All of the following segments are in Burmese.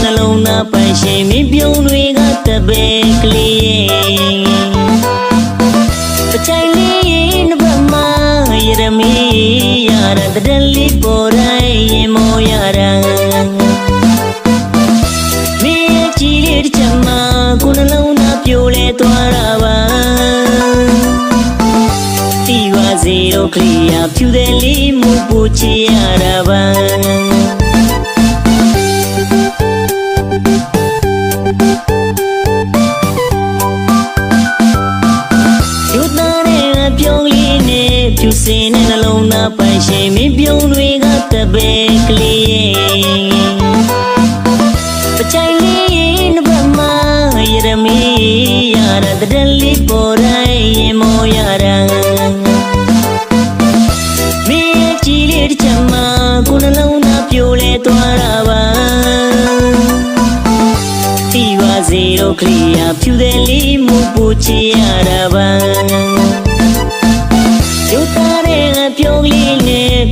စင်တဲ့နှလုံးသားပိုင်ရှင်မင်းပြုံးတွေကတပည့်ကလေးရဲ့ပချိုင်လေးနဘမရရမီရရတတလေးပေါ်တိုင်းရင်မောရတာမင်းရဲ့ကြည်လေးတစ်ချက်မှကိုယ်နှလုံးသားပြိုလဲသွားတာပါတီပါစေတော့ကလေးရဖြူတဲ့လေးမူပူချရတာပါ နှလုံးသားပိုင်ရှင်မင်းပြုံးတွေကတပည့်ကလေးရဲ့ပချိုင်လေးနဘမရရမီရရတတလေးပေါ်တိုင်းရင်မောရတာမင်းရဲ့ကြည်လေးတစ်ချက်မှကိုယ်နှလုံးသားပြိုလဲသွားတာပါတီပါစေတော့ကလေးရဖြူတဲ့လေးမူပူချရတာပါ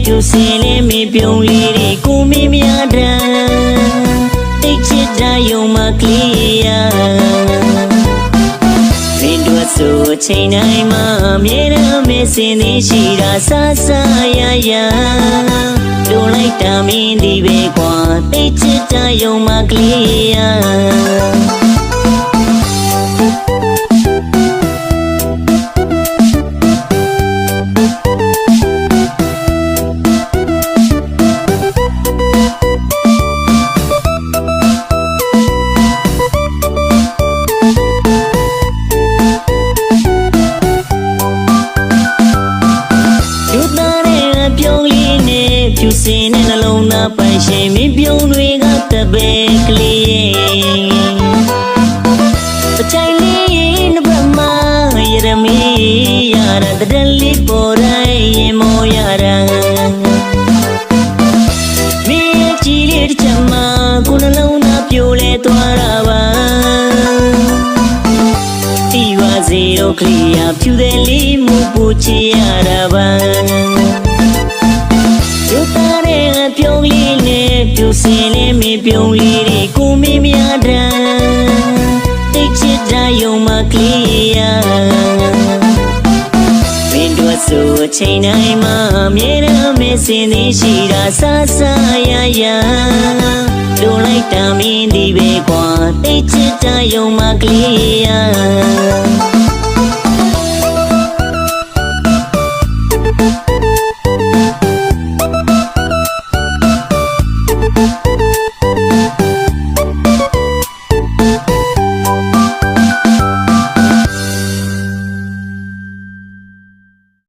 နဲ့ပြူစင်လေးမပြုံးလေးတွေကိုမင်းများတန်းတိတ်ချစ်တာယုံမကလေးရမင်းတို့ဆိုအချိန်တိုင်းမှာအမြဲတမ်းမစင်သေးရှိတာဆဆရရတို့လိုက်တာမင်းဒီပဲကွာတိတ်ချစ်တာယုံမကလေးရ စင်တဲ့နှလုံးသားပိုင်ရှင်မင်းပြုံးတွေကတပည့်ကလေးရဲ့ပချိုင်လေးနဘမရရမီရရတတလေးပေါ်တိုင်းရင်မောရတာမင်းရဲ့ကြည်လေးတစ်ချက်မှကိုယ်နှလုံးသားပြိုလဲသွားတာပါတီပါစေတော့ကလေးရဖြူတဲ့လေးမူပူချရတာပါယူ သားတဲ့အပြုံးလေးနဲ့ပြူစင်လေးမပြုံးလေးတွေကိုမင်းများတန်းတိတ်ချစ်တာယုံမကလေးရမင်းတို့ဆိုအချိန်တိုင်းမှာအမြဲတမ်းမစင်သေးရှိတာဆဆရရတို့လိုက်တာမင်းဒီပဲကွာတိတ်ချစ်တာယုံမကလေးရ